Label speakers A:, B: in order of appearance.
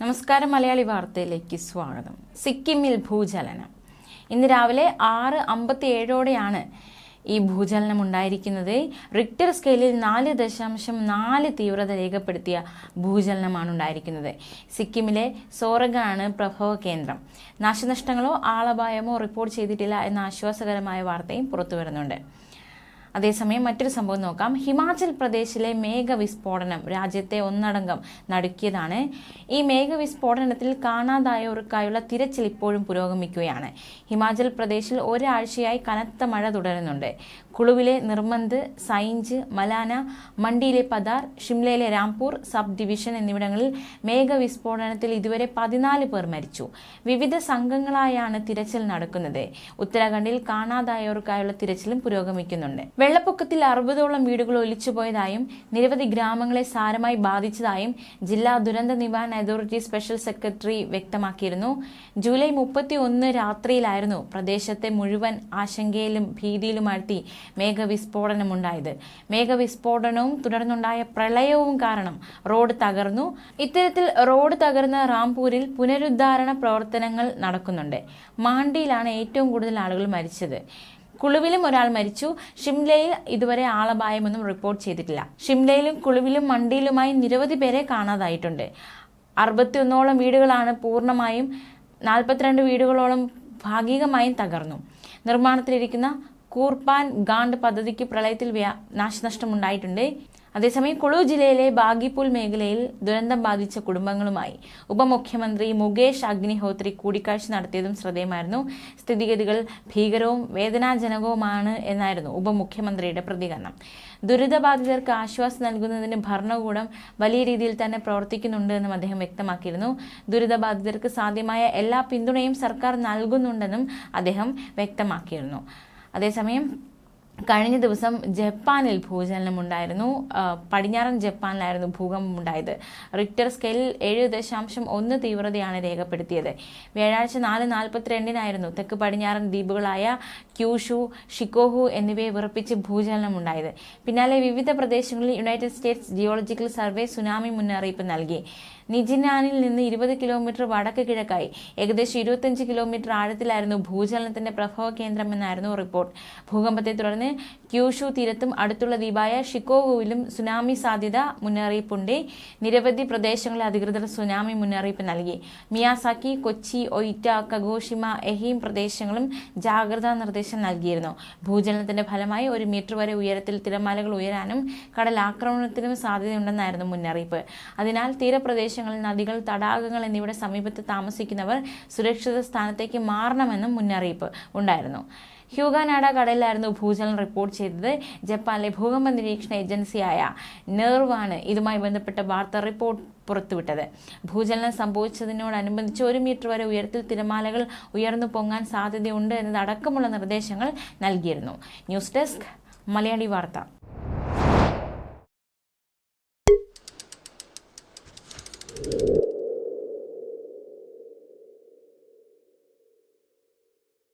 A: നമസ്കാരം മലയാളി വാർത്തയിലേക്ക് സ്വാഗതം. സിക്കിമിൽ ഭൂചലനം. ഇന്ന് രാവിലെ ആറ് അമ്പത്തി ഏഴോടെയാണ് ഈ ഭൂചലനം ഉണ്ടായിരിക്കുന്നത്. റിക്ടർ സ്കെയിലിൽ നാല് ദശാംശം നാല് തീവ്രത രേഖപ്പെടുത്തിയ ഭൂചലനമാണ് ഉണ്ടായിരിക്കുന്നത്. സിക്കിമിലെ സോറഗാണ് പ്രഭവ കേന്ദ്രം. നാശനഷ്ടങ്ങളോ ആളപായമോ റിപ്പോർട്ട് ചെയ്തിട്ടില്ല എന്ന ആശ്വാസകരമായ വാർത്തയും പുറത്തു വരുന്നുണ്ട് അതേസമയം മറ്റൊരു സംഭവം നോക്കാം. ഹിമാചൽ പ്രദേശിലെ മേഘവിസ്ഫോടനം രാജ്യത്തെ ഒന്നടങ്കം നടുക്കിയതാണ്. ഈ മേഘവിസ്ഫോടനത്തിൽ കാണാതായവർക്കായുള്ള തിരച്ചിൽ ഇപ്പോഴും പുരോഗമിക്കുകയാണ്. ഹിമാചൽ പ്രദേശിൽ ഒരാഴ്ചയായി കനത്ത മഴ തുടരുന്നുണ്ട്. കുളുവിലെ നിർമന്ത് സൈഞ്ച് മലാന മണ്ടിയിലെ പദാർ ഷിംലയിലെ രാംപൂർ സബ് ഡിവിഷൻ എന്നിവിടങ്ങളിൽ മേഘവിസ്ഫോടനത്തിൽ ഇതുവരെ പതിനാല് പേർ മരിച്ചു. വിവിധ സംഘങ്ങളായാണ് തിരച്ചിൽ നടക്കുന്നത്. ഉത്തരാഖണ്ഡിൽ കാണാതായവർക്കായുള്ള തിരച്ചിലും പുരോഗമിക്കുന്നുണ്ട്. വെള്ളപ്പൊക്കത്തിൽ അറുപതോളം വീടുകൾ ഒലിച്ചുപോയതായും നിരവധി ഗ്രാമങ്ങളെ സാരമായി ബാധിച്ചതായും ജില്ലാ ദുരന്ത നിവാരണ അതോറിറ്റി സ്പെഷ്യൽ സെക്രട്ടറി വ്യക്തമാക്കിയിരുന്നു. ജൂലൈ മുപ്പത്തി ഒന്ന് രാത്രിയിലായിരുന്നു പ്രദേശത്തെ മുഴുവൻ ആശങ്കയിലും ഭീതിയിലുമാഴ്ത്തി മേഘവിസ്ഫോടനമുണ്ടായത്. മേഘവിസ്ഫോടനവും തുടർന്നുണ്ടായ പ്രളയവും കാരണം റോഡ് തകർന്നു. ഇത്തരത്തിൽ റോഡ് തകർന്ന റാംപൂരിൽ പുനരുദ്ധാരണ പ്രവർത്തനങ്ങൾ നടക്കുന്നുണ്ട്. മാണ്ടിയിലാണ് ഏറ്റവും കൂടുതൽ ആളുകൾ മരിച്ചത്. കുളുവിലും ഒരാൾ മരിച്ചു. ഷിംലയിൽ ഇതുവരെ ആളപായമൊന്നും റിപ്പോർട്ട് ചെയ്തിട്ടില്ല. ഷിംലയിലും കുളുവിലും മണ്ടിയിലുമായി നിരവധി പേരെ കാണാതായിട്ടുണ്ട്. അറുപത്തിയൊന്നോളം വീടുകളാണ് പൂർണമായും നാൽപ്പത്തിരണ്ട് വീടുകളോളം ഭാഗികമായും തകർന്നു. നിർമ്മാണത്തിലിരിക്കുന്ന കൂർപ്പാൻ ഗാണ്ട് പദ്ധതിക്ക് പ്രളയത്തിൽ നാശനഷ്ടമുണ്ടായിട്ടുണ്ട്. അതേസമയം കുളു ജില്ലയിലെ ബാഗിപുൽ മേഖലയിൽ ദുരന്തം ബാധിച്ച കുടുംബങ്ങളുമായി ഉപമുഖ്യമന്ത്രി മുകേഷ് അഗ്നിഹോത്രി കൂടിക്കാഴ്ച നടത്തിയതും ശ്രദ്ധേയമായിരുന്നു. സ്ഥിതിഗതികൾ ഭീകരവും വേദനാജനകവുമാണ് എന്നായിരുന്നു ഉപമുഖ്യമന്ത്രിയുടെ പ്രതികരണം. ദുരിതബാധിതർക്ക് ആശ്വാസം നൽകുന്നതിന് ഭരണകൂടം വലിയ രീതിയിൽ തന്നെ പ്രവർത്തിക്കുന്നുണ്ട് എന്നും അദ്ദേഹം വ്യക്തമാക്കിയിരുന്നു. ദുരിതബാധിതർക്ക് സാധ്യമായ എല്ലാ പിന്തുണയും സർക്കാർ നൽകുന്നുണ്ടെന്നും അദ്ദേഹം വ്യക്തമാക്കിയിരുന്നു. അതേസമയം കഴിഞ്ഞ ദിവസം ജപ്പാനിൽ ഭൂചലനം ഉണ്ടായിരുന്നു പടിഞ്ഞാറൻ ജപ്പാനിലായിരുന്നു ഭൂകമ്പം ഉണ്ടായത് റിക്ടർ സ്കെയിലിൽ ഏഴ് ദശാംശം ഒന്ന് തീവ്രതയാണ് രേഖപ്പെടുത്തിയത്. വ്യാഴാഴ്ച നാല് നാൽപ്പത്തിരണ്ടിനായിരുന്നു തെക്ക് പടിഞ്ഞാറൻ ദ്വീപുകളായ ക്യൂഷു ഷിക്കോഹു എന്നിവയെ വിറപ്പിച്ച് ഭൂചലനം ഉണ്ടായത് പിന്നാലെ വിവിധ പ്രദേശങ്ങളിൽ United States geological survey tsunami മുന്നറിയിപ്പ് നൽകി. നിജിനാനിൽ നിന്ന് ഇരുപത് കിലോമീറ്റർ വടക്ക് കിഴക്കായി. ഏകദേശം ഇരുപത്തഞ്ച് കിലോമീറ്റർ ആഴത്തിലായിരുന്നു ഭൂചലനത്തിന്റെ പ്രഭവ കേന്ദ്രമെന്നായിരുന്നു റിപ്പോർട്ട്. ഭൂകമ്പത്തെ തുടർന്ന് ക്യൂഷു തീരത്തും അടുത്തുള്ള ദ്വീപായ ഷിക്കോവുവിലും സുനാമി സാധ്യത മുന്നറിയിപ്പുണ്ട്. നിരവധി പ്രദേശങ്ങളിൽ അധികൃതർ സുനാമി മുന്നറിയിപ്പ് നൽകി. Miyazaki Kochi Oita Kagoshima Ehime പ്രദേശങ്ങളും ജാഗ്രതാ നിർദ്ദേശം നൽകിയിരുന്നു. ഭൂചലനത്തിന്റെ ഫലമായി ഒരു മീറ്റർ വരെ ഉയരത്തിൽ തിരമാലകൾ ഉയരാനും കടൽ ആക്രമണത്തിനും സാധ്യതയുണ്ടെന്നായിരുന്നു മുന്നറിയിപ്പ്. അതിനാൽ തീരപ്രദേശങ്ങളിൽ നദികൾ തടാകങ്ങൾ എന്നിവയുടെ സമീപത്ത് താമസിക്കുന്നവർ സുരക്ഷിത സ്ഥാനത്തേക്ക് മാറണമെന്നും മുന്നറിയിപ്പ് ഉണ്ടായിരുന്നു. ഹ്യൂഗാനാഡ കടലിലായിരുന്നു ഭൂചലനം റിപ്പോർട്ട് ചെയ്തത്. ജപ്പാനിലെ ഭൂകമ്പ നിരീക്ഷണ ഏജൻസിയായ നെർവാണ് ഇതുമായി ബന്ധപ്പെട്ട വാർത്ത റിപ്പോർട്ട് പുറത്തുവിട്ടത്. ഭൂചലനം സംഭവിച്ചതിനോടനുബന്ധിച്ച് ഒരു മീറ്റർ വരെ ഉയരത്തിൽ തിരമാലകൾ ഉയർന്നു പൊങ്ങാൻ സാധ്യതയുണ്ട് എന്നതടക്കമുള്ള നിർദ്ദേശങ്ങൾ നൽകിയിരുന്നു. ന്യൂസ് ഡെസ്ക് മലയാളി വാർത്ത.